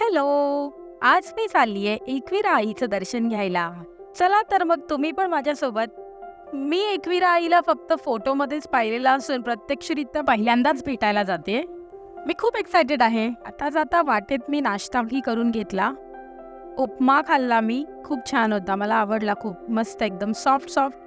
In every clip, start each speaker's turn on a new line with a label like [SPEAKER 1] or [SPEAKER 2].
[SPEAKER 1] Hello आज मी चाललीये एकविरा आईचं दर्शन घ्यायला. चला तर मग तुम्ही पण माझ्यासोबत. मी एकविरा आईला फक्त फोटोमध्येच पाहिलेला असून प्रत्यक्षरित्या पहिल्यांदाच भेटायला जाते. मी खूप एक्सायटेड आहे. आता जाता वाटेत मी नाश्ताही करून घेतला. उपमा खाल्ला मी. खूप छान होता. मला आवडला खूप. मस्त एकदम सॉफ्ट सॉफ्ट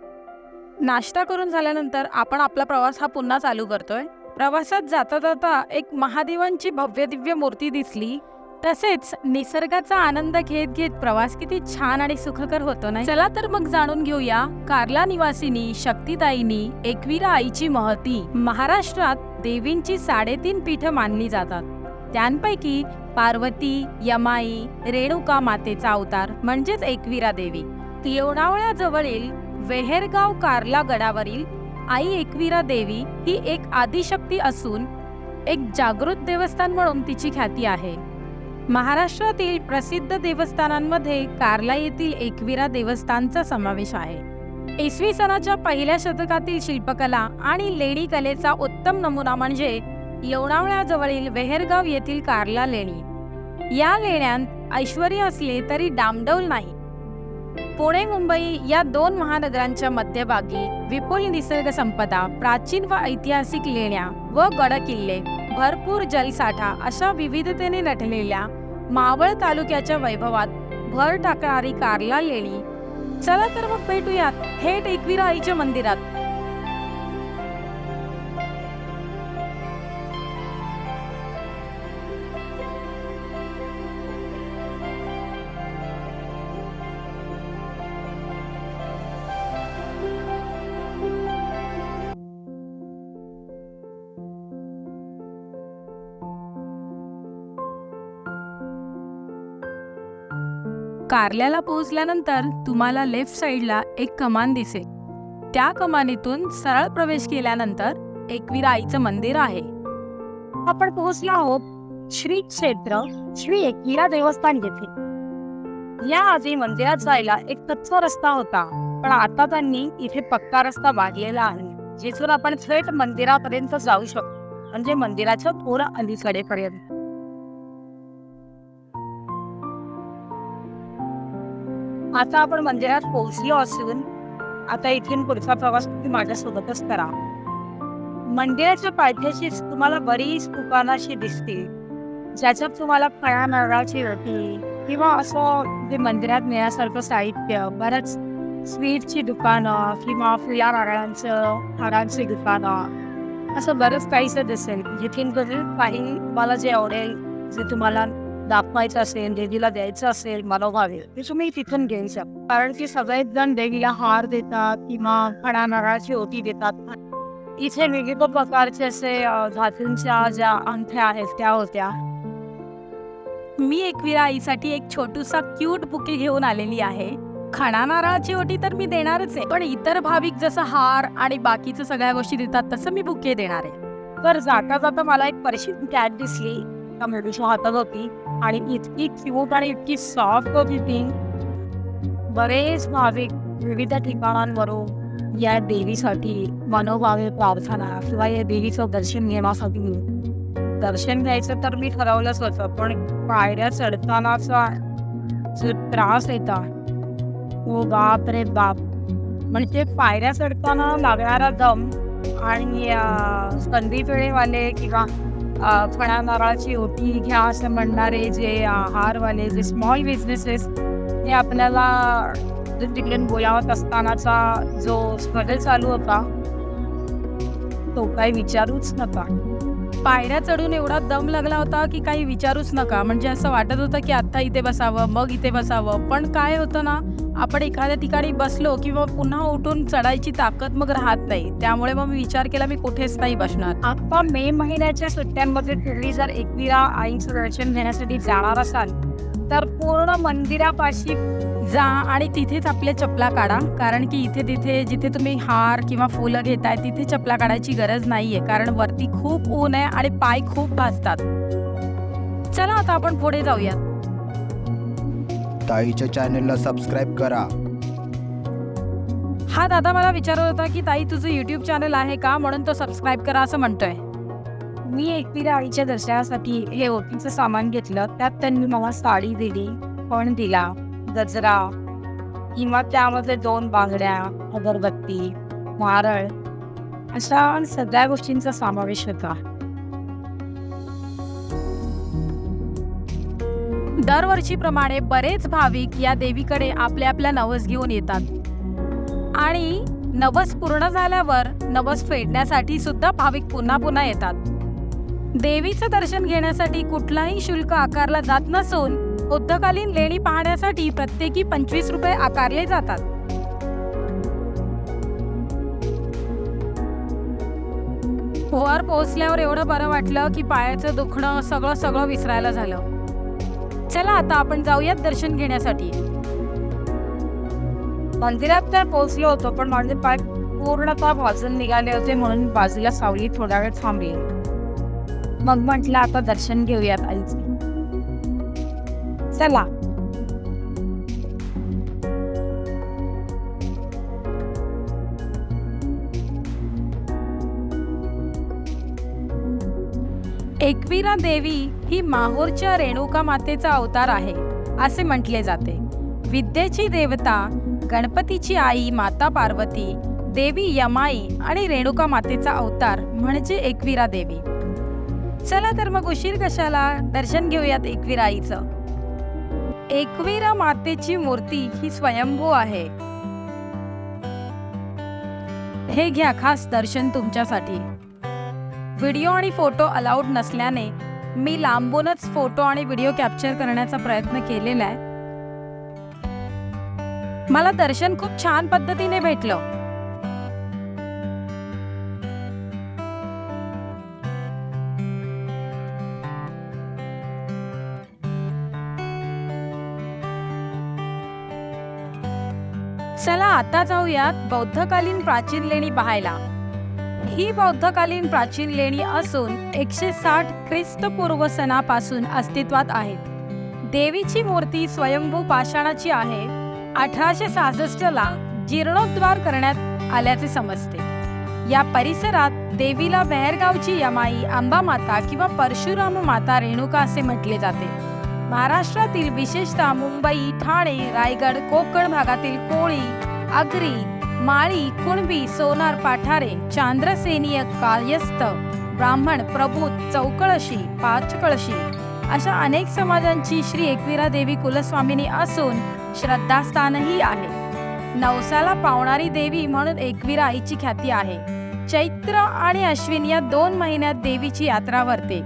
[SPEAKER 1] नाश्ता करून झाल्यानंतर आपण आपला प्रवास हा पुन्हा चालू करतोय. प्रवासात जाता जाता एक महादेवांची भव्य दिव्य मूर्ती दिसली. तसेच निसर्गाचा आनंद घेत घेत प्रवास किती छान आणि सुखकर होतो ना चला तर मग जाणून घेऊया कार्ला निवासिनी शक्तिदायिनी एकविरा आईची महती. महाराष्ट्रात देवींची साडेतीन पीठ मानली जातात. त्यांपैकी पार्वती यमाई रेणुका मातेचा अवतार म्हणजेच एकविरा देवी. येवणावळ्याजवळील वेहेरगाव कार्ला गडावरील आई एकविरा देवी ही एक आदिशक्ती असून एक जागृत देवस्थान म्हणून तिची ख्याती आहे. महाराष्ट्रातील प्रसिद्ध देवस्थानांमध्ये कार्ला येथील एकविरा देवस्थानचा समावेश आहे. इसवी सणाच्या पहिल्या शतकातील शिल्पकला आणि लेणी कलेचा उत्तम नमुना म्हणजे लोणावळ्याजवळील वेहेरगाव येथील कार्ला लेणी. या लेण्यांत ऐश्वर असले तरी डामडौल नाही. पुणे मुंबई या दोन महानगरांच्या मध्यभागी विपुल निसर्ग संपदा प्राचीन व ऐतिहासिक लेण्या व गडकिल्ले भरपूर जलसाठा अशा विविधतेने नटलेल्या मावळ तालुक्याच्या वैभवात भर टाकणारी कारला लेणी चला तर मग भेटूयात थेट एकविरा आईच्या मंदिरात. कारल्याला पोहोचल्यानंतर तुम्हाला लेफ्ट साईडला एक कमान दिसेल. त्या कमानीतून सरळ प्रवेश केल्यानंतर एकवीरा आईचं मंदिर आहे.
[SPEAKER 2] आपण पोहोचलो आहोत श्री क्षेत्र श्री एकवीरा देवस्थान येथे. या आधी मंदिरात जायला एक कच्चा रस्ता होता पण आता त्यांनी इथे पक्का रस्ता बांधलेला आहे जिथून आपण थेट मंदिरापर्यंत जाऊ शकतो म्हणजे मंदिराच्या थोडं अलीकडेपर्यंत. आता आपण मंदिरात पोहोचलो असून आता इथून पुढचा प्रवास तुम्ही माझ्यासोबतच करा. मंदिराच्या पायथ्याशीच तुम्हाला बरीच दुकानं अशी ज्याच्यात तुम्हाला फळा नारळाची रोटी किंवा असं जे मंदिरात मिळण्यासारखं साहित्य बरंच स्वीटची दुकानं किंवा फुला नारळांचं हारांची दुकानं असं बरंच काहीच दिसेल. जिथे काही तुम्हाला जे आवडेल जे तुम्हाला दाखवायचं असेल देवीला द्यायचं असेल मनोभावे ते तुम्ही तिथून घेऊ शकता कारण की सगळेच जण देवीला हार देतात किंवा फळा नारळाची ओटी देतात. इथे विविध प्रकारचे असे धातूंच्या ज्या अंगठ्या आहेत त्या होत्या.
[SPEAKER 1] मी एकविरा आईसाठी एक छोटूसा क्यूट बुके घेऊन आलेली आहे. खणा नारळाची ओटी तर मी देणारच आहे. पण इतर भाविक जसं हार आणि बाकीचं सगळ्या गोष्टी देतात तसं मी बुके देणार आहे.
[SPEAKER 2] तर जाता जाता मला एक पर्शियन कॅट दिसली. त्या मेडूच्या हातात होती. आणि इतकी क्यूट आणि इतकी सॉफ्ट होती. ती बरेच भाविक विविध ठिकाणांवरून या देवीसाठी मनोभावे प्रार्थना किंवा या देवीचं दर्शन घेण्यासाठी दर्शन घ्यायचं तर मी ठरवलंच होतं पण पायऱ्या चढतानाचा जो त्रास येता हो बाप रे बाप. म्हणजे पायऱ्या चढताना लागणारा दम आणि संधी वेळेवाले किंवा फळा नारळाची ओटी घ्या असं म्हणणारे जे आहारवाले हारवाले जे स्मॉल बिझनेसेस हे आपल्याला जे तिकडे बोलावत असतानाचा जो स्ट्रगल चालू होता तो काही विचारूच नका.
[SPEAKER 1] पायऱ्या चढून एवढा दम लागला होता की काही विचारूच नका. म्हणजे असं वाटत होतं की आत्ता इथे बसावं मग इथे बसावं. पण काय होतं ना आपण एखाद्या ठिकाणी बसलो किंवा पुन्हा उठून चढायची ताकद मग राहत नाही. त्यामुळे मग मी विचार केला मी कुठेच नाही बसणार.
[SPEAKER 2] आता मे महिन्याच्या सुट्ट्यांमध्ये तुम्ही जर एकविरा आईचं दर्शन घेण्यासाठी जाणार असाल तर पूर्ण मंदिरापाशी
[SPEAKER 1] जा आणि तिथेच आपल्या चपला काढा. कारण की इथे तिथे जिथे तुम्ही हार किंवा फुलं घेताय तिथे चपला काढायची गरज नाहीये. कारण वरती खूप ऊन आहे आणि पाय खूप भाजतात. चला आता आपण पुढे जाऊयात.
[SPEAKER 3] ताईच्या चॅनलला सबस्क्राईब करा.
[SPEAKER 1] हा दादा मला विचारत होता की ताई तुझं युट्यूब चॅनल आहे का? म्हणून तो सबस्क्राईब करा असं म्हणतोय.
[SPEAKER 2] मी एकविरा आईच्या दर्शनासाठी हे ओटीचं सामान घेतलं. त्यात त्यांनी मला साडी दिली पण दिला. गजरा किंवा त्यामध्ये दोन बांगड्या अगरबत्ती नारळ अशा सगळ्या गोष्टींचा समावेश होता.
[SPEAKER 1] दरवर्षीप्रमाणे बरेच भाविक या देवीकडे आपल्या आपल्या नवस घेऊन येतात. आणि नवस पूर्ण झाल्यावर नवस फेडण्यासाठी सुद्धा भाविक पुन्हा पुन्हा येतात. देवीचं दर्शन घेण्यासाठी कुठलाही शुल्क आकारला जात नसून बुद्धकालीन लेणी पाहण्यासाठी प्रत्येकी पंचवीस रुपये आकारले जातात. वर पोहोचल्यावर एवढं बरं वाटलं की पायाचं दुखणं सगळं सगळं विसरायला झालं. चला आता आपण जाऊयात दर्शन घेण्यासाठी.
[SPEAKER 2] मंदिरात तर पोहोचलो होतो पण माझे पाय पूर्णतः भाजून निघाले होते म्हणून बाजूला सावली थोडा वेळ थांबली. मग म्हटलं आता दर्शन घेऊयात आईचे. चला.
[SPEAKER 1] एकवीरा देवी ही माहूरच्या रेणुका मातेचा अवतार आहे असे म्हटले जाते. विद्येची देवता गणपतीची आई माता पार्वती देवी यमाई आणि रेणुका मातेचा अवतार म्हणजे एकविरा देवी. चला तर मग उशीर कशाला? दर्शन घेऊयात एकविरा आईचं. एकविरा मातेची मूर्ती ही स्वयंभू आहे. हे घ्या खास दर्शन तुमच्यासाठी. व्हिडिओ आणि फोटो अलाउड नसल्याने मी लांबूनच फोटो आणि व्हिडिओ कॅप्चर करण्याचा प्रयत्न केलेला आहे. मला दर्शन खूप छान पद्धतीने भेटलं. चला आता जाऊयात बौद्धकालीन प्राचीन लेणी पाहायला. ही बौद्धकालीन प्राचीन लेणी असून एकशे साठ ख्रिस्तपूर्व सणापासून अस्तित्वात आहेत. देवीची मूर्ती स्वयंभू पाषाणाची आहे. अठराशे सहासष्टला जीर्णोद्धार करण्यात आल्याचे समजते. या परिसरात देवीला बेहरगावची यमाई अंबा माता किंवा परशुराम माता रेणुका असे म्हटले जाते. महाराष्ट्रातील विशेषतः मुंबई ठाणे रायगड कोकण भागातील कोळी अग्री माळी कुणबी सोनार पाठारे चांद्रसेनीय कायस्थ ब्राह्मण प्रबुत चौकळशी पाचकळशी अशा अनेक समाजांची श्री एकविरा देवी कुलस्वामिनी असून श्रद्धास्थानही आहे. नवसाला पावणारी देवी म्हणून एकविरा आईची ख्याती आहे. चैत्र आणि अश्विन या दोन महिन्यात देवीची यात्रा भरते.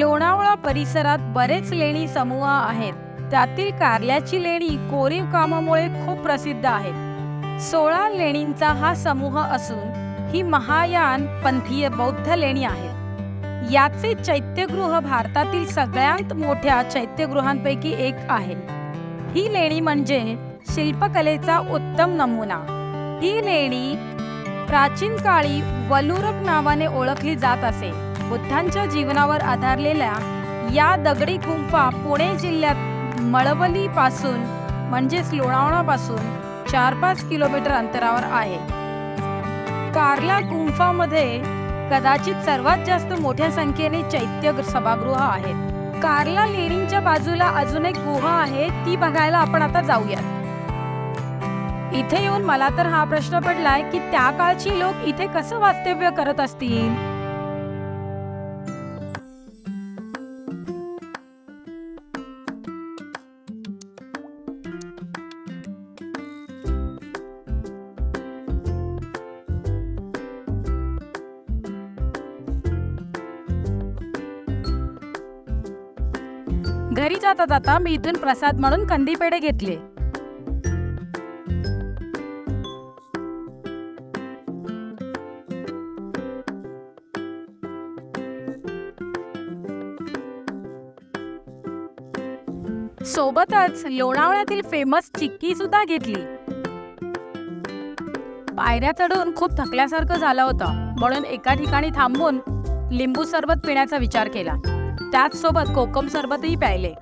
[SPEAKER 1] लोणावळा परिसरात बरेच लेणी समूह आहेत. त्यातील कारल्याची लेणी कोरीव कामामुळे खूप प्रसिद्ध आहे. सोळा लेणींचा हा समूह असून ही महायान पंथीय बौद्ध लेणी आहे. याचे चैत्यगृह भारतातील सगळ्यात मोठ्या चैत्यगृहांपैकी एक आहे. ही लेणी म्हणजे शिल्पकलेचा उत्तम नमुना. ही लेणी प्राचीन काळी वलुरक नावाने ओळखली जात असे. बुद्धांच्या जीवनावर आधारलेल्या या दगडी गुंफा पुणे जिल्ह्यात मळवलीपासून म्हणजेच लोणावळापासून चार पाच किलोमीटर अंतरावर आहे. कार्ला गुंफामध्ये कदाचित सर्वात जास्त मोठ्या संख्येने चैत्य सभागृह आहेत. कार्ला लेणींच्या बाजूला अजून एक गुहा आहे ती बघायला आपण आता जाऊयात. इथे येऊन मला तर हा प्रश्न पडलाय की त्या काळची लोक इथे कसं वास्तव्य करत असतील? घरी जाता जाता मी इथून प्रसाद म्हणून कंदी पेढे घेतले. सोबतच लोणावळ्यातील फेमस चिक्की सुद्धा घेतली. पायऱ्या चढून खूप थकल्यासारखं झालं होतं म्हणून एका ठिकाणी थांबून लिंबू सरबत पिण्याचा विचार केला. त्याच सोबत कोकम सरबतही प्यायले.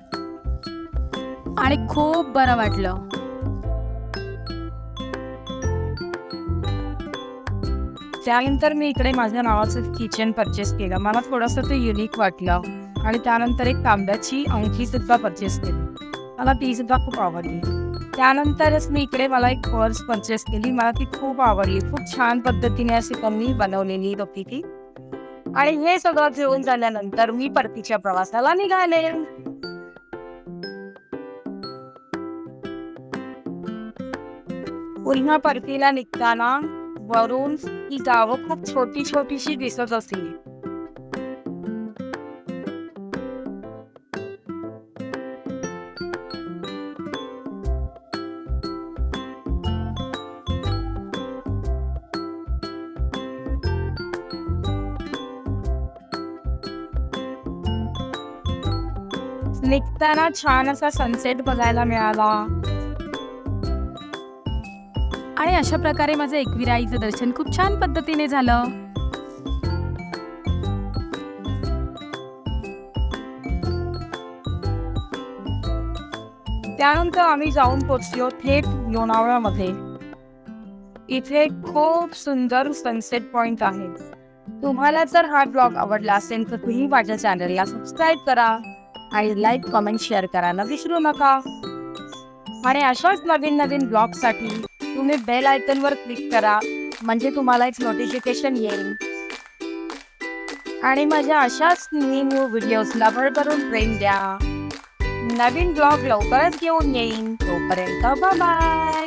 [SPEAKER 1] आणि खूप बरं वाटलं.
[SPEAKER 2] त्यानंतर मी इकडे माझ्या नावाचं किचन परचेस केलं. मला थोडंसं ते युनिक वाटलं. आणि त्यानंतर एक तांब्याची अंगठी सुद्धा परचेस केली. मला ती सुद्धा खूप आवडली. त्यानंतरच मी इकडे मला एक पर्स परचेस केली. मला ती खूप आवडली. खूप छान पद्धतीने अशी कमी बनवलेली होती ती. आणि हे सगळं घेऊन झाल्यानंतर मी परतीच्या प्रवासाला निघाले. पुन्हा परतीला निघताना वरून ही गावं खूप छोटी छोटीशी दिसत असली निघताना छान असा सनसेट बघायला मिळाला.
[SPEAKER 1] आणि अशा प्रकारे माझं एकविराईचं दर्शन खूप छान पद्धतीने झालं.
[SPEAKER 2] त्यानंतर आम्ही जाऊन पोचलो थेट लोणावळ्यामध्ये. इथे खूप सुंदर सनसेट पॉइंट आहे. तुम्हाला जर हा ब्लॉग आवडला असेल तर तुम्ही माझ्या चॅनलला सबस्क्राईब करा. आणि लाईक कमेंट शेअर करायला विसरू नका. आणि अशाच नवीन नवीन ब्लॉगसाठी तुम्ही बेल आयकनवर क्लिक करा. म्हणजे तुम्हाला एक नोटिफिकेशन येईल. आणि माझ्या अशाच न्यू न्यू व्हिडिओजला भरभरून प्रेम द्या. नवीन ब्लॉग लवकरच घेऊन येईन. तोपर्यंत बाय